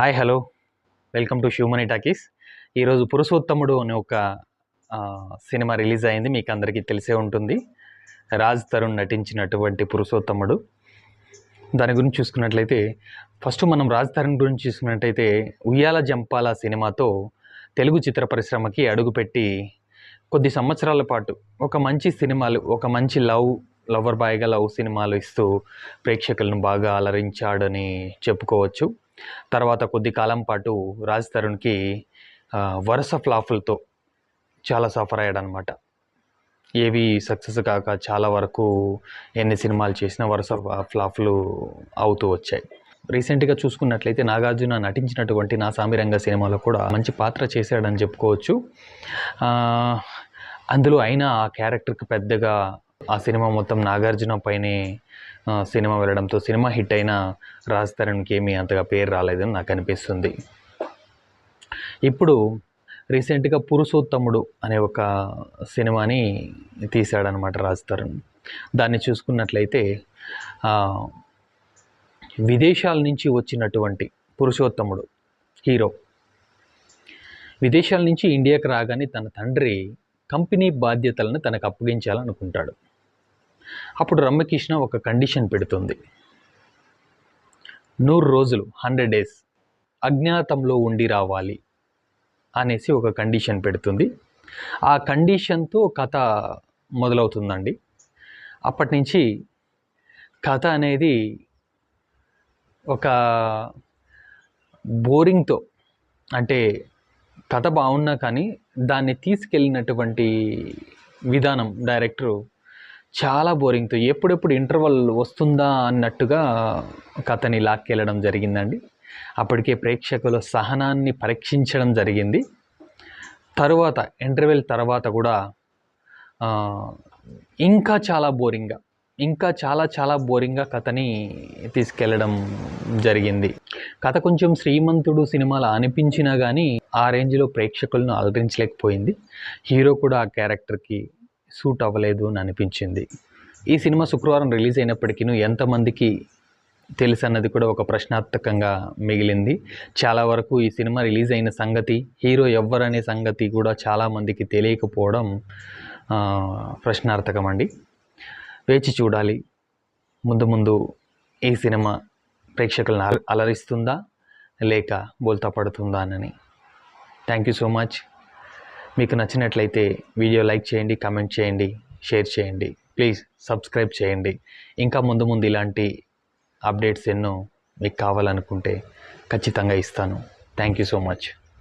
Hi hello. Welcome to Humany Talkies ఈరోజు పురుషోత్తముడు అనే ఒక సినిమా రిలీజ్ అయింది మీకు అందరికీ తెలిసే ఉంటుంది. రాజ్ తరుణ్ నటించినటువంటి పురుషోత్తముడు. దాని గురించి చూసుకున్నట్లయితే ఫస్ట్ మనం రాజ్ తరుణ్ గురించి చూసుకున్నట్టయితే ఉయ్యాల జంపాల సినిమాతో తెలుగు చిత్ర పరిశ్రమకి అడుగుపెట్టి కొద్ది సంవత్సరాల పాటు ఒక మంచి సినిమాలు ఒక మంచి లవ్ లవర్ బాయ్గా లవ్ సినిమాలు ఇస్తూ ప్రేక్షకులను బాగా అలరించాడని చెప్పుకోవచ్చు. తర్వాత కొద్ది కాలం పాటు రాజ్ తరుణ్కి వరుస ఫ్లాఫులతో చాలా సఫర్ అయ్యాడనమాట ఏవి సక్సెస్ కాక చాలా వరకు ఎన్ని సినిమాలు చేసినా వరుస ఫ్లాఫ్లు అవుతూ వచ్చాయి. రీసెంట్గా చూసుకున్నట్లయితే నాగార్జున నటించినటువంటి నా సామిరంగ సినిమాలో కూడా మంచి పాత్ర చేశాడని చెప్పుకోవచ్చు. అందులో అయినా ఆ క్యారెక్టర్కి పెద్దగా ఆ సినిమా మొత్తం నాగార్జున పైనే సినిమా వెళ్ళడంతో సినిమా హిట్ అయినా రాజ్ తరుణ్కి ఏమీ అంతగా పేరు రాలేదని నాకు అనిపిస్తుంది. ఇప్పుడు రీసెంట్గా పురుషోత్తముడు అనే ఒక సినిమాని తీశాడనమాట రాజ్ తరుణ్. దాన్ని చూసుకున్నట్లయితే విదేశాల నుంచి వచ్చినటువంటి పురుషోత్తముడు హీరో. విదేశాల నుంచి ఇండియాకి రాగానే తన తండ్రి కంపెనీ బాధ్యతలను తనకు అప్పగించాలనుకుంటాడు. అప్పుడు రమ్యకృష్ణ ఒక కండిషన్ పెడుతుంది. నూరు రోజులు హండ్రెడ్ డేస్ అజ్ఞాతంలో ఉండి రావాలి అనేసి ఒక కండిషన్ పెడుతుంది. ఆ కండిషన్తో కథ మొదలవుతుందండి. అప్పటి నుంచి కథ అనేది ఒక బోరింగ్తో అంటే కథ బాగున్నా కానీ దాన్ని తీసుకెళ్ళినటువంటి విధానం డైరెక్టరు చాలా బోరింగ్తో ఎప్పుడెప్పుడు ఇంటర్వల్ వస్తుందా అన్నట్టుగా కథని లాక్కెళ్ళడం జరిగిందండి. అప్పటికే ప్రేక్షకుల సహనాన్ని పరీక్షించడం జరిగింది. తరువాత ఇంటర్వెల్ తర్వాత కూడా ఇంకా చాలా బోరింగ్గా ఇంకా చాలా చాలా బోరింగ్గా కథని తీసుకెళ్ళడం జరిగింది. కథ కొంచెం శ్రీమంతుడు సినిమాలో అనిపించినా కానీ ఆ రేంజ్లో ప్రేక్షకులను అలరించలేకపోయింది. హీరో కూడా ఆ క్యారెక్టర్కి సూట్ అవ్వలేదు అని అనిపించింది. ఈ సినిమా శుక్రవారం రిలీజ్ అయినప్పటికీ ఎంతమందికి తెలుసు అన్నది కూడా ఒక ప్రశ్నార్థకంగా మిగిలింది. చాలా వరకు ఈ సినిమా రిలీజ్ అయిన సంగతి హీరో ఎవ్వరనే సంగతి కూడా చాలామందికి తెలియకపోవడం ప్రశ్నార్థకం అండి. వేచి చూడాలి. ముందు ముందు ఈ సినిమా ప్రేక్షకులను అల- అలరిస్తుందా లేక బోల్తా పడుతుందా అని. Thank you so much. మీకు నచ్చినట్లయితే వీడియో లైక్ చేయండి కమెంట్ చేయండి షేర్ చేయండి. ప్లీజ్ సబ్స్క్రైబ్ చేయండి. ఇంకా ముందు ముందు ఇలాంటి అప్డేట్స్ ఎన్నో మీకు కావాలనుకుంటే ఖచ్చితంగా ఇస్తాను. Thank you so much